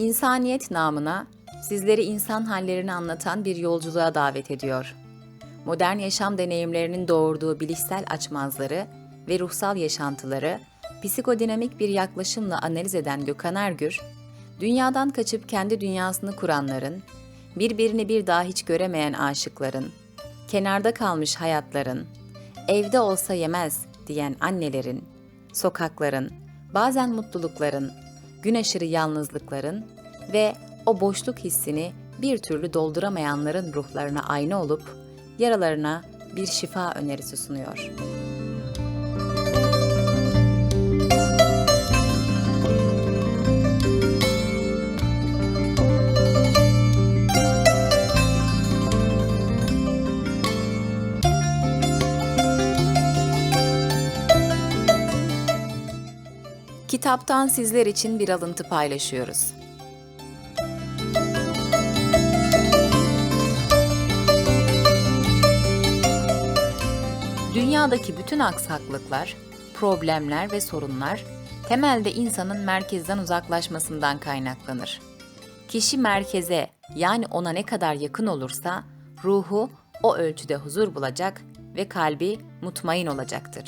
İnsaniyet namına sizleri insan hallerini anlatan bir yolculuğa davet ediyor. Modern yaşam deneyimlerinin doğurduğu bilişsel açmazları ve ruhsal yaşantıları psikodinamik bir yaklaşımla analiz eden Gökhan Ergür, dünyadan kaçıp kendi dünyasını kuranların, birbirini bir daha hiç göremeyen aşıkların, kenarda kalmış hayatların, evde olsa yemez diyen annelerin, sokakların, bazen mutlulukların, gün aşırı yalnızlıkların ve o boşluk hissini bir türlü dolduramayanların ruhlarına ayna olup yaralarına bir şifa önerisi sunuyor. Kitaptan sizler için bir alıntı paylaşıyoruz. Dünyadaki bütün aksaklıklar, problemler ve sorunlar temelde insanın merkezden uzaklaşmasından kaynaklanır. Kişi merkeze yani ona ne kadar yakın olursa ruhu o ölçüde huzur bulacak ve kalbi mutmain olacaktır.